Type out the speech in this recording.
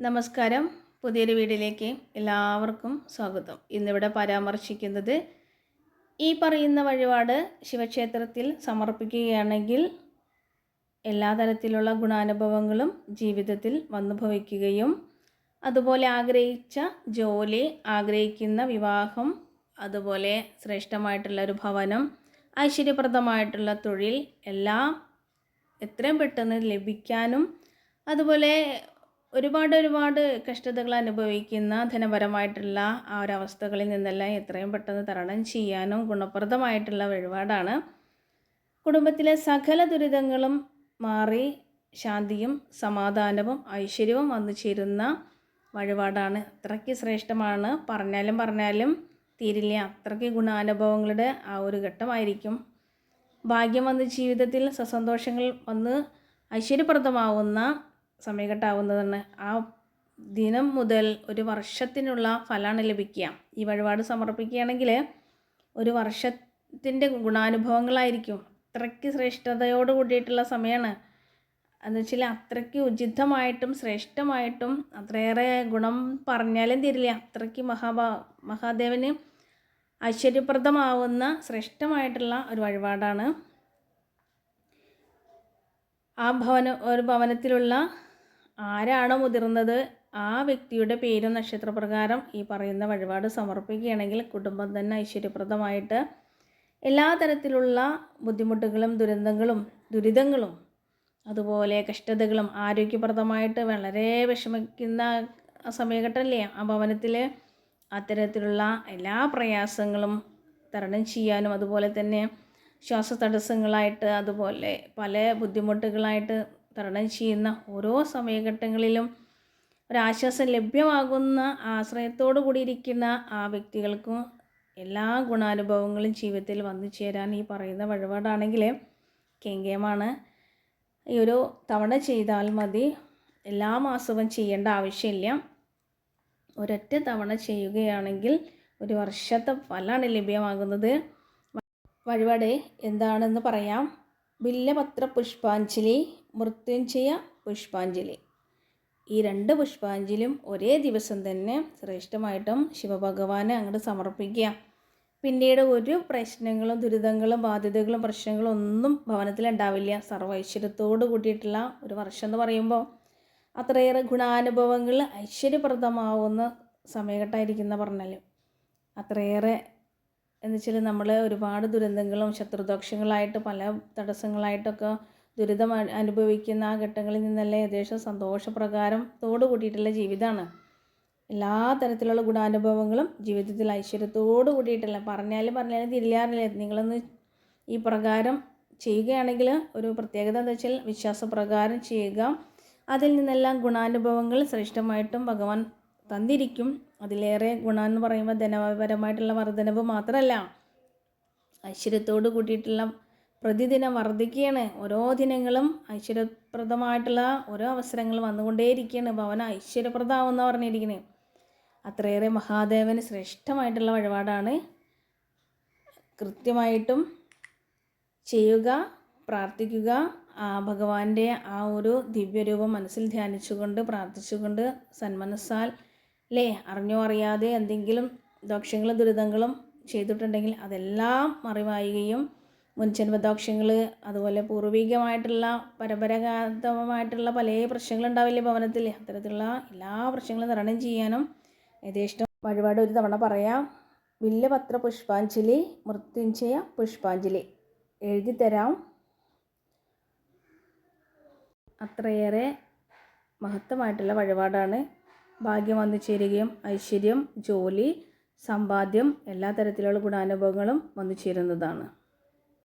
നമസ്കാരം. പുതിയൊരു വീഡിയോയിലേക്ക് എല്ലാവർക്കും സ്വാഗതം. ഇന്നിവിടെ പരാമർശിക്കുന്നത് ഈ പറയുന്ന വഴിപാട് ശിവക്ഷേത്രത്തിൽ സമർപ്പിക്കുകയാണെങ്കിൽ എല്ലാ തരത്തിലുള്ള ഗുണാനുഭവങ്ങളും ജീവിതത്തിൽ വന്നു ഭവിക്കുകയും അതുപോലെ ആഗ്രഹിച്ച ജോലി ആഗ്രഹിക്കുന്ന വിവാഹം അതുപോലെ ശ്രേഷ്ഠമായിട്ടുള്ള ഒരു ഭവനം ഐശ്വര്യപ്രദമായിട്ടുള്ള തൊഴിൽ എല്ലാം എത്രയും പെട്ടെന്ന് ലഭിക്കാനും അതുപോലെ ഒരുപാട് ഒരുപാട് കഷ്ടതകൾ അനുഭവിക്കുന്ന ധനപരമായിട്ടുള്ള ആ ഒരവസ്ഥകളിൽ നിന്നെല്ലാം എത്രയും പെട്ടെന്ന് തരണം ചെയ്യാനും ഗുണപ്രദമായിട്ടുള്ള വഴിപാടാണ്. കുടുംബത്തിലെ സകല ദുരിതങ്ങളും മാറി ശാന്തിയും സമാധാനവും ഐശ്വര്യവും വന്നു ചേരുന്ന വഴിപാടാണ്. അത്രയ്ക്ക് ശ്രേഷ്ഠമാണ്. പറഞ്ഞാലും പറഞ്ഞാലും തീരില്ല. അത്രയ്ക്ക് ഗുണാനുഭവങ്ങളുടെ ആ ഒരു ഘട്ടമായിരിക്കും. ഭാഗ്യം വന്ന് ജീവിതത്തിൽ സസന്തോഷങ്ങൾ വന്ന് ഐശ്വര്യപ്രദമാവുന്ന സമയഘട്ടാവുന്നതാണ്. ആ ദിനം മുതൽ ഒരു വർഷത്തിനുള്ള ഫലമാണ് ലഭിക്കുക. ഈ വഴിപാട് സമർപ്പിക്കുകയാണെങ്കിൽ ഒരു വർഷത്തിന്റെ ഗുണാനുഭവങ്ങളായിരിക്കും. അത്രയ്ക്ക് ശ്രേഷ്ഠതയോട് കൂടിയിട്ടുള്ള സമയമാണ്. എന്ന് വെച്ചാൽ അത്രയ്ക്ക് ഉചിതമായിട്ടും ശ്രേഷ്ഠമായിട്ടും അത്രയേറെ ഗുണം പറഞ്ഞാലും തീരില്ല. അത്രയ്ക്ക് മഹാഭാ മഹാദേവന് ഐശ്വര്യപ്രദമാവുന്ന ശ്രേഷ്ഠമായിട്ടുള്ള ഒരു വഴിപാടാണ്. ആ ഭവന ഒരു ഭവനത്തിലുള്ള ആരാണോ മുതിർന്നത് ആ വ്യക്തിയുടെ പേരും നക്ഷത്രപ്രകാരം ഈ പറയുന്ന വഴിപാട് സമർപ്പിക്കുകയാണെങ്കിൽ കുടുംബം തന്നെ ഐശ്വര്യപ്രദമായിട്ട് എല്ലാ തരത്തിലുള്ള ബുദ്ധിമുട്ടുകളും ദുരന്തങ്ങളും ദുരിതങ്ങളും അതുപോലെ കഷ്ടതകളും ആരോഗ്യപ്രദമായിട്ട് വളരെ വിഷമിക്കുന്ന സമയഘട്ടമല്ലേ? ആ ഭവനത്തിൽ അത്തരത്തിലുള്ള എല്ലാ പ്രയാസങ്ങളും തരണം ചെയ്യാനും അതുപോലെ തന്നെ ശ്വാസ തടസ്സങ്ങളായിട്ട് അതുപോലെ പല ബുദ്ധിമുട്ടുകളായിട്ട് തരണം ചെയ്യുന്ന ഓരോ സമയഘട്ടങ്ങളിലും ഒരാശ്വാസം ലഭ്യമാകുന്ന ആശ്രയത്തോടു കൂടിയിരിക്കുന്ന ആ വ്യക്തികൾക്കും എല്ലാ ഗുണാനുഭവങ്ങളും ജീവിതത്തിൽ വന്നു ചേരാൻ ഈ പറയുന്ന വഴിപാടാണെങ്കിൽ കെങ്കേമാണ്. ഈ ഒരു തവണ ചെയ്താൽ മതി. എല്ലാ മാസവും ചെയ്യേണ്ട ആവശ്യമില്ല. ഒരൊറ്റ തവണ ചെയ്യുകയാണെങ്കിൽ ഒരു വർഷത്തെ ഫലമാണ് ലഭ്യമാകുന്നത്. വഴിപാട് എന്താണെന്ന് പറയാം. ബില്ലപത്ര പുഷ്പാഞ്ജലി മൃത്യുഞ്ജയ പുഷ്പാഞ്ജലി. ഈ രണ്ട് പുഷ്പാഞ്ജലിയും ഒരേ ദിവസം തന്നെ ശ്രേഷ്ഠമായിട്ടും ശിവഭഗവാനെ അങ്ങോട്ട് സമർപ്പിക്കുക. പിന്നീട് ഒരു പ്രശ്നങ്ങളും ദുരിതങ്ങളും ബാധ്യതകളും പ്രശ്നങ്ങളും ഒന്നും ഭവനത്തിലുണ്ടാവില്ല സർവ ഐശ്വര്യത്തോട് കൂട്ടിയിട്ടുള്ള ഒരു വർഷം എന്ന് പറയുമ്പോൾ അത്രയേറെ ഗുണാനുഭവങ്ങൾ ഐശ്വര്യപ്രദമാവുന്ന സമയഘട്ടമായിരിക്കുന്ന പറഞ്ഞാൽ അത്രയേറെ എന്ന് വെച്ചാൽ നമ്മൾ ഒരുപാട് ദുരന്തങ്ങളും ശത്രുദോഷങ്ങളായിട്ട് പല തടസ്സങ്ങളായിട്ടൊക്കെ ദുരിതം അനുഭവിക്കുന്ന ആ ഘട്ടങ്ങളിൽ നിന്നെല്ലാം ഏകദേശം സന്തോഷപ്രകാരം തോട് കൂട്ടിയിട്ടുള്ള ജീവിതമാണ് എല്ലാ തരത്തിലുള്ള ഗുണാനുഭവങ്ങളും ജീവിതത്തിൽ ഐശ്വര്യത്തോട് കൂടിയിട്ടല്ല. പറഞ്ഞാലും പറഞ്ഞാലും തിരിയാറില്ല. നിങ്ങളൊന്ന് ഈ പ്രകാരം ചെയ്യുകയാണെങ്കിൽ ഒരു പ്രത്യേകത എന്താ വെച്ചാൽ വിശ്വാസപ്രകാരം ചെയ്യുക. അതിൽ നിന്നെല്ലാം ഗുണാനുഭവങ്ങൾ ശ്രേഷ്ഠമായിട്ടും ഭഗവാൻ തന്നിരിക്കും. അതിലേറെ ഗുണം എന്ന് പറയുമ്പോൾ ധനപരമായിട്ടുള്ള വർധനവ് മാത്രമല്ല. ഐശ്വര്യത്തോട് കൂട്ടിയിട്ടുള്ള പ്രതിദിനം വർദ്ധിക്കുകയാണ്. ഓരോ ദിനങ്ങളും ഐശ്വര്യപ്രദമായിട്ടുള്ള ഓരോ അവസരങ്ങൾ വന്നുകൊണ്ടേയിരിക്കുകയാണ്. ഭവന ഐശ്വര്യപ്രദമാവെന്ന് പറഞ്ഞിരിക്കുന്നത് അത്രയേറെ മഹാദേവന് ശ്രേഷ്ഠമായിട്ടുള്ള വഴിപാടാണ്. കൃത്യമായിട്ടും ചെയ്യുക പ്രാർത്ഥിക്കുക ഭഗവാന്റെ ആ ഒരു ദിവ്യരൂപം മനസ്സിൽ ധ്യാനിച്ചുകൊണ്ട് പ്രാർത്ഥിച്ചുകൊണ്ട് സന്മനസ്സാൽ അല്ലേ അറിഞ്ഞോ അറിയാതെ എന്തെങ്കിലും ദോഷങ്ങളും ദുരിതങ്ങളും ചെയ്തിട്ടുണ്ടെങ്കിൽ അതെല്ലാം മറിവായുകയും മുൻജന്മദോഷങ്ങൾ അതുപോലെ പൂർവികമായിട്ടുള്ള പരമ്പരാഗതമായിട്ടുള്ള പല പ്രശ്നങ്ങളുണ്ടാവില്ലേ ഭവനത്തിൽ? അത്തരത്തിലുള്ള എല്ലാ പ്രശ്നങ്ങളും തരണം ചെയ്യാനും യഥേഷ്ടം വഴിപാട് ഒരു തവണ പറയാം. വില്ലപത്ര പുഷ്പാഞ്ജലി മൃത്യുഞ്ജയ പുഷ്പാഞ്ജലി. എഴുതി തരാം. അത്രയേറെ മഹത്തമായിട്ടുള്ള വഴിപാടാണ് ഭാഗ്യം വന്നു ചേരുകയും ഐശ്വര്യം ജോലി സമ്പാദ്യം എല്ലാ തരത്തിലുള്ള ഗുണാനുഭവങ്ങളും വന്നു ചേരുന്നതാണ്.